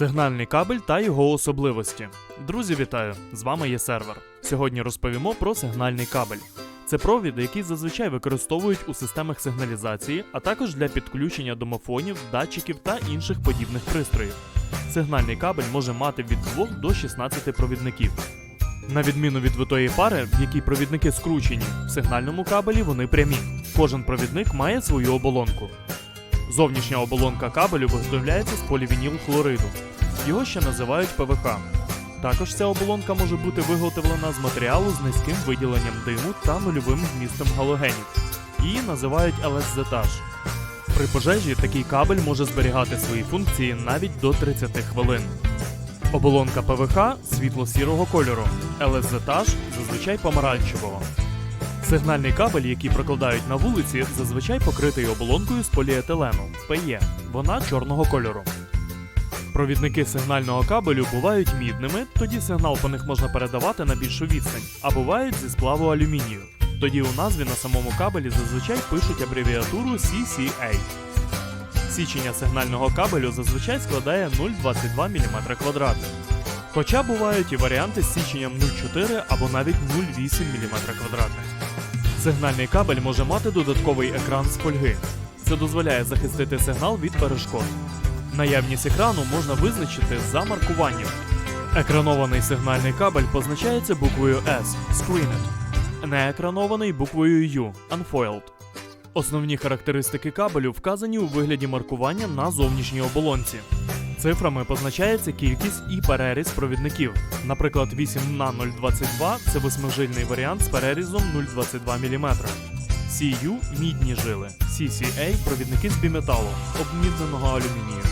Сигнальний кабель та його особливості. Друзі, вітаю! З вами є сервер. Сьогодні розповімо про сигнальний кабель. Це провід, який зазвичай використовують у системах сигналізації, а також для підключення домофонів, датчиків та інших подібних пристроїв. Сигнальний кабель може мати від 2 до 16 провідників. На відміну від витої пари, в якій провідники скручені, в сигнальному кабелі вони прямі. Кожен провідник має свою оболонку. Зовнішня оболонка кабелю виготовляється з полівінілхлориду. Його ще називають ПВХ. Також ця оболонка може бути виготовлена з матеріалу з низьким виділенням диму та нульовим вмістом галогенів. Її називають ЛСЗ-таж. При пожежі такий кабель може зберігати свої функції навіть до 30 хвилин. Оболонка ПВХ світло-сірого кольору, ЛСЗ-таж зазвичай помаранчевого. Сигнальний кабель, який прокладають на вулиці, зазвичай покритий оболонкою з поліетилену ПЕ. Вона чорного кольору. Провідники сигнального кабелю бувають мідними, тоді сигнал по них можна передавати на більшу відстань, а бувають зі сплаву алюмінію. Тоді у назві на самому кабелі зазвичай пишуть абревіатуру CCA. Січення сигнального кабелю зазвичай складає 0,22 мм квадратних. Хоча бувають і варіанти з січенням 0,4 або навіть 0,8 мм квадратних. Сигнальний кабель може мати додатковий екран з фольги. Це дозволяє захистити сигнал від перешкод. Наявність екрану можна визначити за маркуванням. Екранований сигнальний кабель позначається буквою S Screened, неекранований буквою U Unfoiled. Основні характеристики кабелю вказані у вигляді маркування на зовнішній оболонці. Цифрами позначається кількість і переріз провідників. Наприклад, 8 на 022 це восьмижильний варіант з перерізом 0,22 мм. CU – мідні жили, CCA – провідники з біметалу, обмідненого алюмінію.